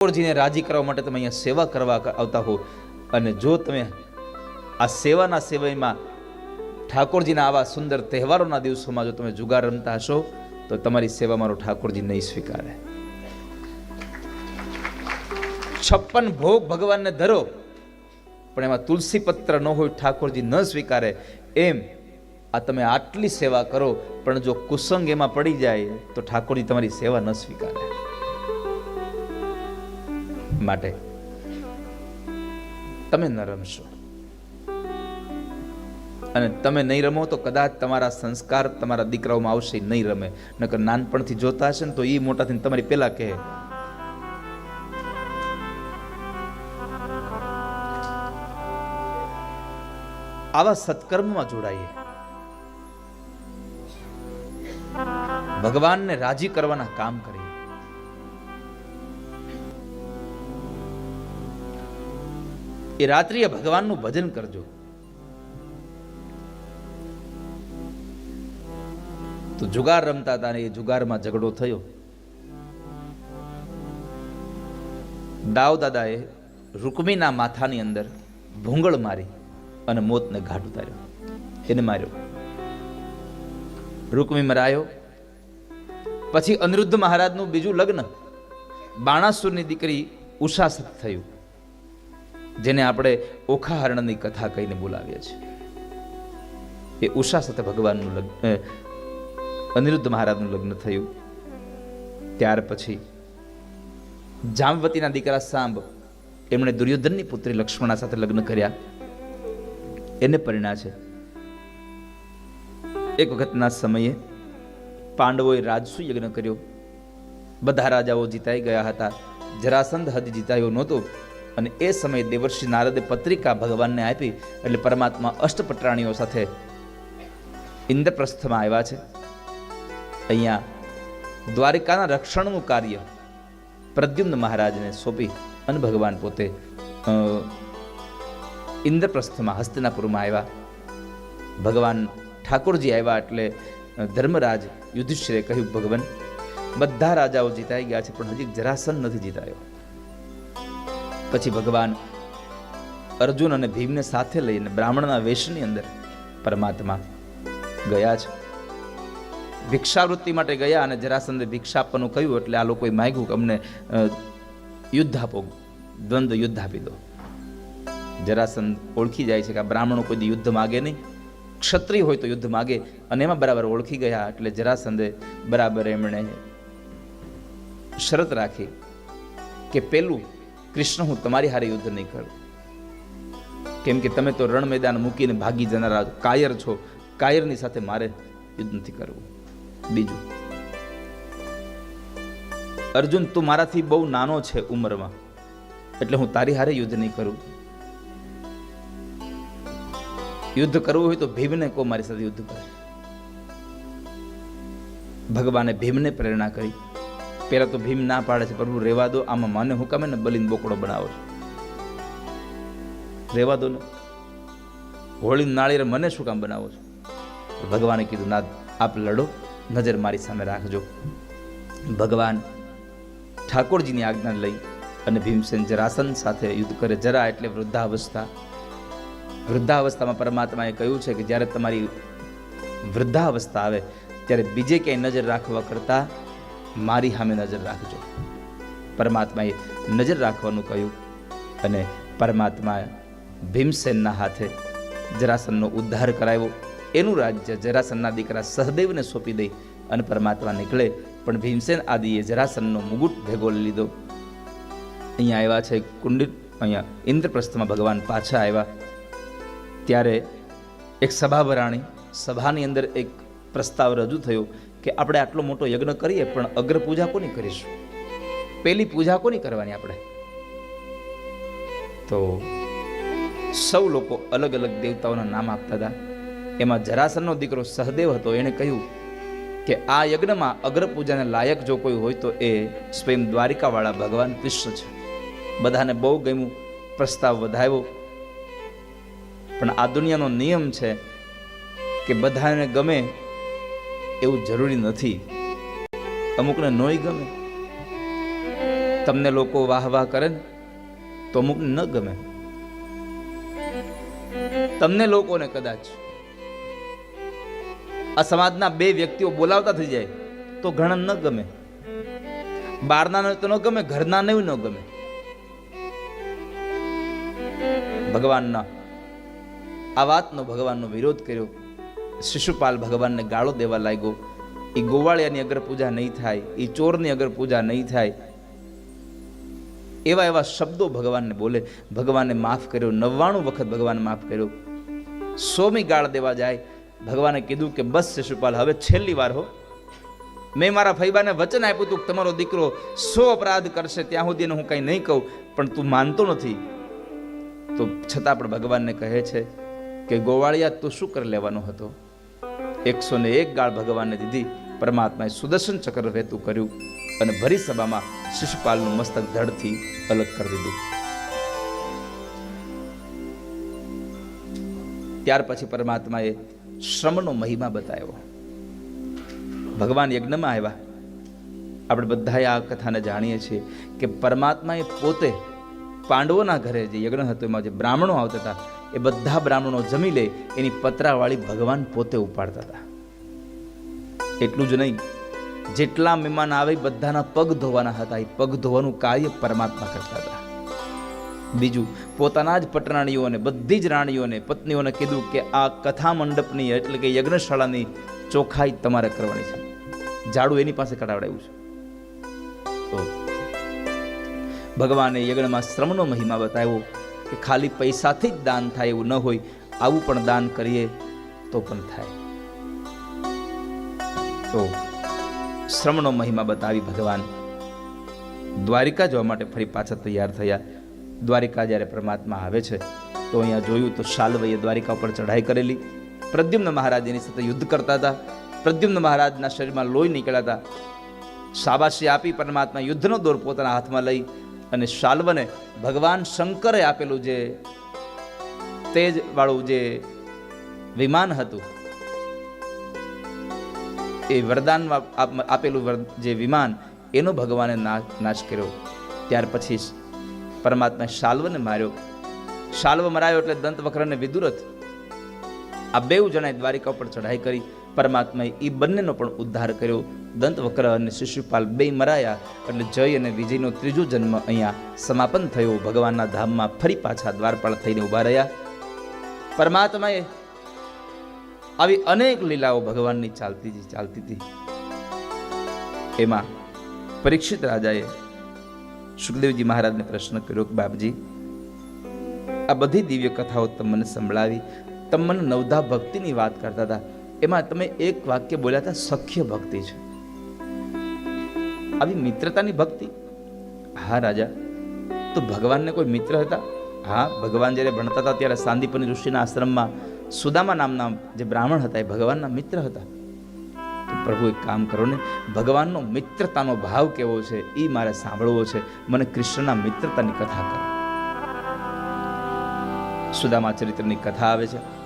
ઠાકોરજીને રાજી કરવા માટે તમે અહીંયા સેવા કરવા આવતા હો. અને જો તમે આ સેવાના સેવાયમાં ઠાકોરજીના આવા સુંદર તહેવારોના દિવસોમાં જો તમે જુગાર રમતા હશો, તો તમારી સેવા મારો ઠાકોરજી નહીં સ્વીકારે. છપ્પન ભોગ ભગવાનને ધરો, પણ એમાં તુલસી પત્ર ન હોય, ઠાકોરજી ન સ્વીકારે. એમ આ તમે આટલી સેવા કરો, પણ જો કુસંગ એમાં પડી જાય, તો ઠાકોરજી તમારી સેવા ન સ્વીકારે. માટે. તમે ન રમશો. અને તમે નહીં રમો તો કદાચ તમારા સંસ્કાર તમારા દીકરાઓમાં આવશે નહીં રમે. નકર નાનપણથી જોતા હશે ને તો એ મોટા થઈને તમારી પેલા કહે. આવા સત્કર્મમાં જોડાઈએ. ભગવાનને રાજી કરવાના કામ કરીએ. એ રાત્રિએ ભગવાનનું ભજન કરજો. તો જુગાર રમતા હતા ને એ જુગારમાં ઝઘડો થયો. દાવ દાદાએ રૂકમીના માથાની અંદર ભૂંગળ મારી અને મોતને ઘાટ ઉતાર્યો. એને માર્યો. રૂકમી મરાયો. પછી અનિરુદ્ધ મહારાજનું બીજું લગ્ન. બાણાસુરની દીકરી ઉષા થયું. જેને આપણે ઓખાહરણની કથા કહીને બોલાવીએ છીએ. એ ઉષા સાથે ભગવાનનું લગ્ન અનિરુદ્ધ મહારાજનું લગ્ન થયું. ત્યાર પછી જામવતીના દીકરા સાંભ એમણે દુર્યોધનની પુત્રી લક્ષ્મણા સાથે લગ્ન કર્યા. એને પરિણા છે, એક વખતના સમયે પાંડવોએ રાજસુ યજ્ઞ કર્યો. બધા રાજાઓ જીતાઈ ગયા હતા. જરાસંધ હદ જીતાયો નહોતો. અને એ સમયે દેવર્ષિ નારદે પત્રિકા ભગવાનને આપી એટલે પરમાત્મા અષ્ટપટ્રાણીઓ સાથે ઇન્દ્રપ્રસ્થમાં આવ્યા છે. અહીંયા દ્વારિકાના રક્ષણનું કાર્ય પ્રદ્યુમ્ન મહારાજને સોંપી અને ભગવાન પોતે ઇન્દ્રપ્રસ્થમાં હસ્તિનાપુરમાં આવ્યા. ભગવાન ઠાકોરજી આવ્યા એટલે ધર્મરાજ યુધિષ્ઠિરે કહ્યું, ભગવાન, બધા રાજાઓ જીતાઈ ગયા છે, પણ હજી જરાસન નથી જીતાયો. પછી ભગવાન અર્જુન અને ભીમને સાથે લઈને બ્રાહ્મણના વેશની અંદર પરમાત્મા ગયા છે. ભિક્ષાવૃત્તિ માટે ગયા અને જરાસંદે ભિક્ષા આપવાનું કહ્યું એટલે આ લોકોએ માગ્યું કે અમને યુદ્ધ આપો, દ્વંદ્વ યુદ્ધ આપી દો. જરાસંદ ઓળખી જાય છે કે આ બ્રાહ્મણો કોઈ યુદ્ધ માગે નહીં. ક્ષત્રિય હોય તો યુદ્ધ માગે અને એમાં બરાબર ઓળખી ગયા એટલે જરાસંદે બરાબર એમણે શરત રાખી કે પેલું કૃષ્ણ, હું તમારી હારે યુદ્ધ નહીં કરું. કેમ કે તમે તો રણ મેદાન મૂકીને ભાગી જનારા કાયર છો. કાયરની સાથે મારે યુદ્ધ નથી કરવું. બીજું. અર્જુન, તું મારાથી બહુ નાનો છે ઉંમરમાં, એટલે હું તારી હારે યુદ્ધ નહીં કરું. યુદ્ધ કરવું હોય તો ભીમને કો મારી સાથે યુદ્ધ કરે. ભગવાને ભીમને પ્રેરણા કરી. પેલા તો ભીમ ના પાડે છે પ્રભુ રેવા દો આમાં મને હુકમે ને બલીન બોકડો બનાવો છો. રેવા દો ને હોળી નાળીએ મને શું કામ બનાવો છો? ભગવાને કીધું ના આપ લડો, નજર મારી સામે રાખજો. ભગવાન ઠાકોરજીની આજ્ઞા લઈ અને ભીમસેન જરાસન સાથે યુદ્ધ કરે. જરા એટલે વૃદ્ધાવસ્થા. વૃદ્ધાવસ્થામાં પરમાત્માએ કહ્યું છે કે જ્યારે તમારી વૃદ્ધાવસ્થા આવે, ત્યારે બીજે ક્યાંય નજર રાખવા કરતાં મારી સામે નજર રાખજો. પરમાત્માએ નજર રાખવાનું કહ્યું અને પરમાત્મા ભીમસેનના હાથે જરાસનનો ઉદ્ધાર કરાવ્યો. એનું રાજ્ય જરાસનના દીકરા સહદેવને સોંપી દઈ અને પરમાત્મા નીકળે. પણ ભીમસેન આદિએ જરાસનનો મુગુટ ભેગો લીધો. અહીંયા આવ્યા છે કુંડિત, અહીંયા ઇન્દ્રપ્રસ્થમાં ભગવાન પાછા આવ્યા. ત્યારે એક સભા ભરાણી સભાની અંદર એક પ્રસ્તાવ રજૂ થયો. કે આપણે આટલો મોટો યજ્ઞ કરીએ પણ અગ્ર પૂજા કોની કરીશું? પેલી પૂજા કોની કરવાની આપણે? તો સૌ લોકો અલગ અલગ દેવતાઓના નામ આપતા હતા. એમાં જરાસનનો દીકરો સહદેવ હતો. એણે કહ્યું કે આ યજ્ઞમાં અગ્ર પૂજાને લાયક જો કોઈ હોય તો એ સ્વયં દ્વારિકાવાળા ભગવાન કૃષ્ણ છે. બધાને બહુ ગમ્યું, પ્રસ્તાવ વધાવ્યો. પણ આ દુનિયાનો નિયમ છે કે બધાને ગમે એવું જરૂરી નથી. અમુકને નોય ગમે. તમને લોકો વાહ વાહ કરે ને, તો અમુક ન ગમે. તમને લોકોને કદાચ આ સમાજના બે વ્યક્તિઓ બોલાવતા થઈ જાય, તો ઘણા ન ગમે. બહારના તો ન ગમે ઘરના નહીં ન ગમે. ભગવાનના આ વાતનો ભગવાનનો વિરોધ કર્યો. શિશુપાલ ભગવાનને ગાળો દેવા લાગ્યો. એ ગોવાળિયાની અગર પૂજા નહીં થાય એ ચોરની અગર પૂજા નહીં થાય, એવા એવા શબ્દો ભગવાનને બોલે. ભગવાને માફ કર્યો, નવ્વાણું વખત ભગવાન માફ કર્યો. સોમી ગાળ દેવા જાય. ભગવાને કીધું કે બસ શિશુપાલ, હવે છેલ્લી વાર હો. મેં મારા ફૈબાને વચન આપ્યું હતું તમારો દીકરો સો અપરાધ કરશે, ત્યાં સુધીને હું કંઈ નહીં કહું, પણ તું માનતો નથી. તો છતાં પણ ભગવાનને કહે છે કે ગોવાળિયા તું શું કરી લેવાનો હતો? એકસો ને એક ગાળ ભગવાનને દીધી, પરમાત્માએ સુદર્શન ચક્ર વહેતું કર્યું અને ભરી સભામાં શિશુપાલનું મસ્તક ધડથી અલગ કરી દીધું. ત્યાર પછી પરમાત્માએ શ્રમનો મહિમા બતાવ્યો. ભગવાન યજ્ઞમાં આવ્યા. આપણે બધાએ આ કથાને જાણીએ છીએ કે પરમાત્માએ પોતે પાંડવોના ઘરે જે યજ્ઞ હતો, એમાં જે બ્રાહ્મણો આવતા હતા એ બધા બ્રાહ્મણો જમી લે, એની પતરાવાળી ભગવાન પોતે ઉપાડતા હતા. એટલું જ નહીં, જેટલા મહેમાન આવે બધાના પગ ધોવાના હતા, એ પગ ધોવાનું કાર્ય પરમાત્મા કરતા હતા. બીજું, પોતાના જ પટરાણીઓને, બધી જ રાણીઓને, પત્નીઓને કીધું કે આ કથા મંડપની, એટલે કે યજ્ઞશાળાની ચોખાઈ તમારે કરવાની છે. ઝાડુ એની પાસે કઢાવડાવ્યું છે. ભગવાને યજ્ઞમાં શ્રમનો મહિમા બતાવ્યો. કે ખાલી પૈસાથી જ દાન થાય એવું ન હોય, આવું પણ દાન કરીએ તો પણ થાય. તો શ્રમનો મહિમા બતાવી ભગવાન. દ્વારિકા જવા માટે ફરી પાછા તૈયાર થયા. દ્વારિકા જ્યારે પરમાત્મા આવે છે, તો અહીંયા જોયું તો શાલ્વઈએ દ્વારિકા ઉપર ચઢાઈ કરેલી. પ્રદ્યુમ્ન મહારાજ એની સાથે યુદ્ધ કરતા હતા. પ્રદ્યુમ્ન મહારાજના શરીરમાં લોહી નીકળ્યા હતા. શાબાશી આપી પરમાત્મા યુદ્ધનો દોર પોતાના હાથમાં લઈ. અને શાલ્વને ભગવાન શંકરે આપેલું જે તેજ વાળું જે વિમાન હતું, એ વરદાનમાં આપ- આપેલું જે વિમાન, એનો ભગવાને નાશ કર્યો. ત્યાર પછી પરમાત્માએ શાલ્વને માર્યો. શાલ્વ મરાયો એટલે દંત વક્રને વિદુરથ આ બેઉ જણાએ દ્વારિકા ઉપર ચઢાઈ કરી. પરમાત્માએ એ બંનેનો પણ ઉદ્ધાર કર્યો. દંતવક્ર અને શિશુપાલ બે મરાયા એટલે જય અને વિજયનો ત્રીજો જન્મ અહીંયા સમાપન થયો. ભગવાનના ધામમાં ફરી પાછા દ્વારપાળ થઈને ઊભા રહ્યા. પરમાત્માએ આવી અનેક લીલાઓ ભગવાનની ચાલતી ચાલતી હતી. એમાં પરીક્ષિત રાજાએ સુખદેવજી મહારાજને પ્રશ્ન કર્યો કે બાપજી, આ બધી દિવ્ય કથાઓ તમને સંભળાવી તમને નવધા ભક્તિની વાત કરતા હતા. એમાં તમે એક વાક્ય બોલ્યા હતા, સખ્ય ભક્તિ છે. આવી મિત્રતાની ભક્તિ? હા, રાજા. તો ભગવાનને કોઈ મિત્ર હતા? હા, ભગવાન જ્યારે ભણતા હતા, ત્યારે સાંદીપની ઋષિના આશ્રમમાં સુદામા નામના જે બ્રાહ્મણ હતા, એ ભગવાનના મિત્ર હતા. તો પ્રભુ એક કામ કરો ને, ભગવાનનો મિત્રતાનો ભાવ કેવો છે એ મારે સાંભળવો છે. મને કૃષ્ણના મિત્રતાની કથા કરો. સુદામા ચરિત્રની કથા આવે છે.